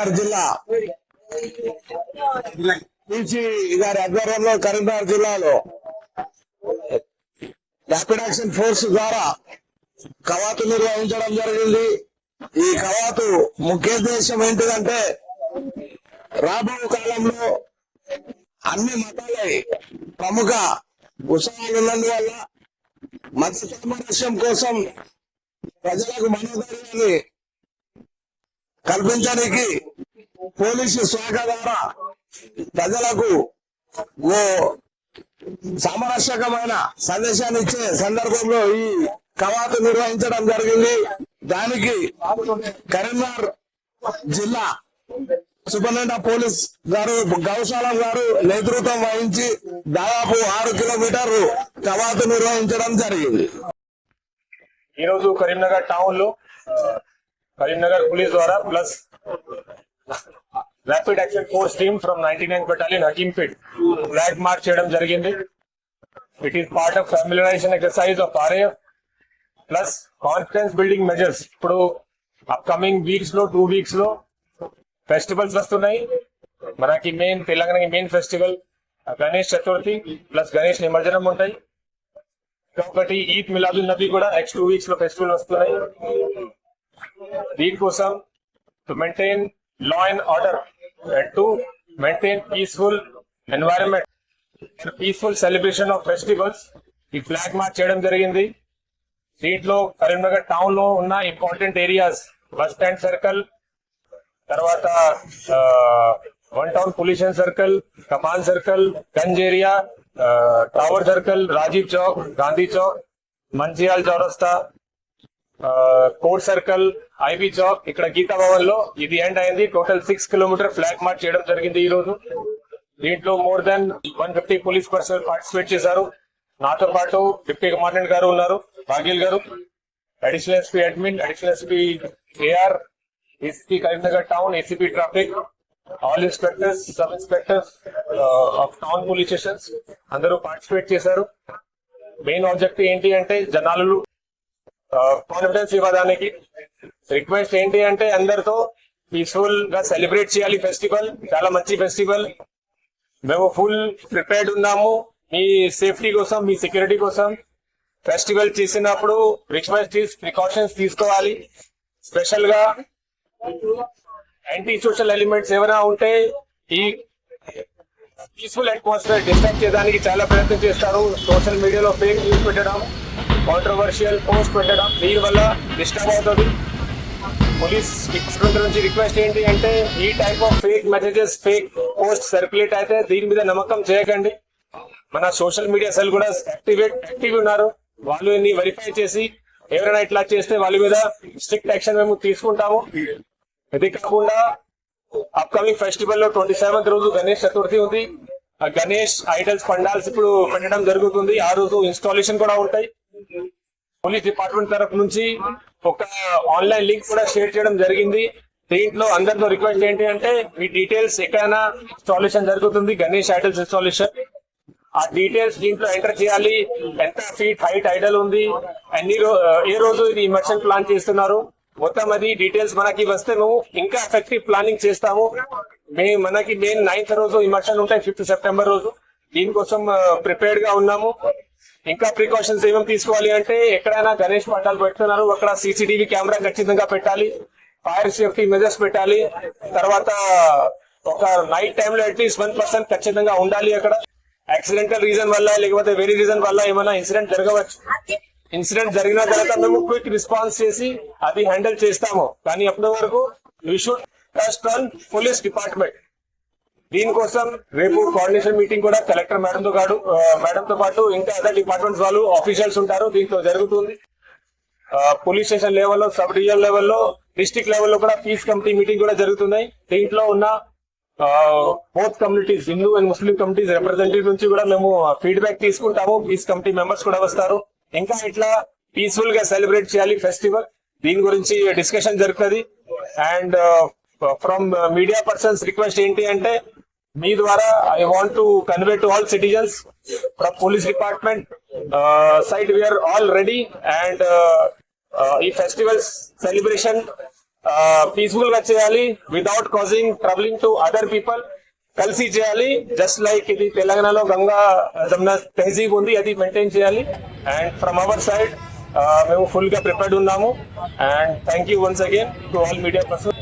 కరీంనగర్ జిల్లా. నుంచి గారి ఆధ్వర్యంలో కరీంనగర్ జిల్లాలో ర్యాపిడ్ యాక్షన్ ఫోర్స్ ద్వారా కవాతు నిర్వహించడం జరిగింది. ఈ కవాతు ముఖ్యోద్దేశం ఏంటిదంటే రాబో కాలంలో అన్ని మతాలై ప్రముఖ ఉత్సవాలు ఉన్నందువల్ల మత సామరస్యం కోసం ప్రజలకు మనోధైర్యాన్ని కల్పించడానికి పోలీసు శాఖ ద్వారా ప్రజలకు ఓ సామరస్యకమైన సందేశాన్ని ఇచ్చే సందర్భంలో ఈ కవాతు నిర్వహించడం జరిగింది. దానికి కరీంనగర్ జిల్లా సూపరింటెండెంట్ పోలీస్ గారు గౌశాలం గారు నేతృత్వం వహించి దాదాపు ఆరు కిలోమీటర్లు కవాతు నిర్వహించడం జరిగింది. ఈ రోజు కరీంనగర్ టౌన్లో కరీంనగర్ పోలీస్ ద్వారా plus rapid action force team from ninety nine battalion Hakimpet flag march చేయడం జరిగింది. It is part of familiarisation exercise of RAF plus confidence building measures ఇప్పుడు అప్కమింగ్ వీక్స్లో టూ వీక్స్లో ఫెస్టివల్స్ వస్తున్నాయి. మనకి మెయిన్ తెలంగాణకి main festival Ganesh Chaturthi plus Ganesh నిమజ్జనం ఉంటాయి. ఇంకొకటి ఈద్ మిలాదుల్ నబీ కూడా నెక్స్ట్ టూ వీక్స్లో ఫెస్టివల్ వస్తున్నాయి. దీనికోసం to maintain law and order and to maintain peaceful environment peaceful celebration of festivals ఈ ఫ్లాగ్ మార్చ్ చేయడం జరిగింది. దీంట్లో కరీంనగర్ టౌన్లో ఉన్న important areas bus stand circle తర్వాత one town pollution circle Kaman circle Ganj area tower circle Rajiv Chowk Gandhi Chowk Mancherial Chowrasta court circle IB Chowk ఇక్కడ గీతా భవన్లో ఇది ఎండ్ అయింది. Total six kilometre flag march చేయడం జరిగింది ఈ రోజు దీంట్లో more than one fifty police person participate చేశారు. నాతో పాటు డిప్యూటీ కమాండెంట్ గారు ఉన్నారు. బాగిల్ గారు. Additional SP admin additional SP AR SP Karimnagar town ACP traffic all inspectors sub inspectors of town police stations అందరూ పార్టిసిపేట్ చేశారు. మెయిన్ ఆబ్జెక్ట్ ఏంటి అంటే జనాలు కాన్ఫిడెన్స్ ఇవ్వడానికి రిక్వెస్ట్ ఏంటి అంటే అందరితో పీస్ఫుల్గా సెలబ్రేట్ చేయాలి ఫెస్టివల్ చాలా మంచి ఫెస్టివల్ మేము ఫుల్ ప్రిపేర్డ్ ఉన్నాము. మీ సేఫ్టీ కోసం మీ సెక్యూరిటీ కోసం ఫెస్టివల్ చేసినప్పుడు రిక్వెస్ట్ ప్రికాషన్స్ తీసుకోవాలి. స్పెషల్గా యాంటీ సోషల్ ఎలిమెంట్స్ ఏమైనా ఉంటే ఈ పీస్ఫుల్ అట్మాస్ఫియర్ డిస్టర్బ్ చేయడానికి చాలా ప్రయత్నం చేస్తారు. సోషల్ మీడియాలో ఫేక్ న్యూస్ పెట్టడం కాంట్రవర్షియల్ పోస్ట్ పెట్టడం దీని వల్ల డిస్టర్బ్ అవుతుంది. పోలీస్ డిపార్ట్మెంట్ నుంచి రిక్వెస్ట్ ఏంటి అంటే ఈ type of fake messages fake post circulate అయితే దీని మీద నమ్మకం చేయకండి. మన సోషల్ మీడియా సెల్ కూడా యాక్టివేట్ యాక్టివ్ ఉన్నారు. వాళ్ళు ఇన్ని వెరిఫై చేసి ఎవరైనా ఇట్లా చేస్తే వాళ్ళ మీద స్ట్రిక్ట్ యాక్షన్ మేము తీసుకుంటాము. ఇది కాకుండా అప్కమింగ్ ఫెస్టివల్లో ట్వంటీ సెవెంత్ రోజు గణేష్ చతుర్థి ఉంది. ఆ గణేష్ ఐటల్స్ పండాల్స్ ఇప్పుడు పెట్టడం జరుగుతుంది. ఆ రోజు ఇన్స్టాలేషన్ కూడా ఉంటాయి. పోలీస్ డిపార్ట్మెంట్ తరఫు నుంచి ఒక ఆన్లైన్ లింక్ కూడా షేర్ చేయడం జరిగింది. దీంట్లో అందరితో రిక్వెస్ట్ ఏంటి అంటే మీ డీటెయిల్స్ ఎక్కడైనా ఇన్స్టాలేషన్ జరుగుతుంది గణేష్ ఐడల్స్ ఇన్స్టాలేషన్. ఆ డీటెయిల్స్ దీంట్లో ఎంటర్ చేయాలి. ఎంత ఫీట్ హైట్ ఐడల్ ఉంది అన్ని ఏ రోజు ఇది ఇమర్షన్ ప్లాన్ చేస్తున్నారు. మొత్తం అది డీటెయిల్స్ మనకి వస్తే మేము ఇంకా ఎఫెక్టివ్ ప్లానింగ్ చేస్తాము. మే మనకి మెయిన్ నైన్త్ రోజు ఇమర్షన్ ఉంటాయి ఫిఫ్త్ సెప్టెంబర్ రోజు. దీనికోసం ప్రిపేర్డ్గా ఉన్నాము. ఇంకా ప్రికాషన్స్ ఏమేమి తీసుకోవాలి అంటే ఎక్కడైనా గణేష్ పట్టాలు పెడుతున్నారు అక్కడ సీసీటీవీ కెమెరా ఖచ్చితంగా పెట్టాలి ఫైర్ సేఫ్టీ మెజర్స్ పెట్టాలి తర్వాత ఒక నైట్ టైంలో అట్లీస్ట్ వన్ పర్సెంట్ ఖచ్చితంగా ఉండాలి అక్కడ. యాక్సిడెంటల్ రీజన్ వల్ల లేకపోతే వేరే రీజన్ వల్ల ఏమైనా ఇన్సిడెంట్ జరగవచ్చు. ఇన్సిడెంట్ జరిగిన తర్వాత మేము క్విక్ రెస్పాన్స్ చేసి అది హ్యాండిల్ చేస్తాము. కానీ అప్పటి వరకు you should trust on police department దీనికోసం రేపు కోఆర్డినేషన్ మీటింగ్ కూడా కలెక్టర్ మేడం తో కాదు మేడం తో పాటు ఇంకా అదర్ డిపార్ట్మెంట్స్ వాళ్ళు ఆఫీషియల్స్ ఉంటారు దీంట్లో జరుగుతుంది. పోలీస్ స్టేషన్ లెవెల్లో సబ్ డివిజన్ లెవెల్లో డిస్ట్రిక్ట్ లెవెల్లో కూడా పీస్ కమిటీ మీటింగ్ కూడా జరుగుతున్నాయి. దీంట్లో ఉన్న both communities Hindu and Muslim committees representative నుంచి కూడా మేము ఫీడ్బ్యాక్ తీసుకుంటాము. పీస్ కమిటీ మెంబర్స్ కూడా వస్తారు. ఇంకా ఇట్లా పీస్ఫుల్గా సెలబ్రేట్ చేయాలి ఫెస్టివల్ దీని గురించి డిస్కషన్ జరుగుతుంది. And from media persons request ఏంటి అంటే మీ ద్వారా I want to convey to all citizens from police department side we are all ready and ఈ ఫెస్టివల్స్ సెలబ్రేషన్ పీస్ఫుల్గా చేయాలి without causing troubling to other people కలిసి చేయాలి జస్ట్ లైక్ ఇది తెలంగాణలో గంగా uh, జమున తెహజీబ్ ఉంది అది మెయింటైన్ చేయాలి. అండ్ ఫ్రమ్ అవర్ సైడ్ మేము ఫుల్గా ప్రిపేర్డ్ ఉన్నాము. And thank you once again to all media person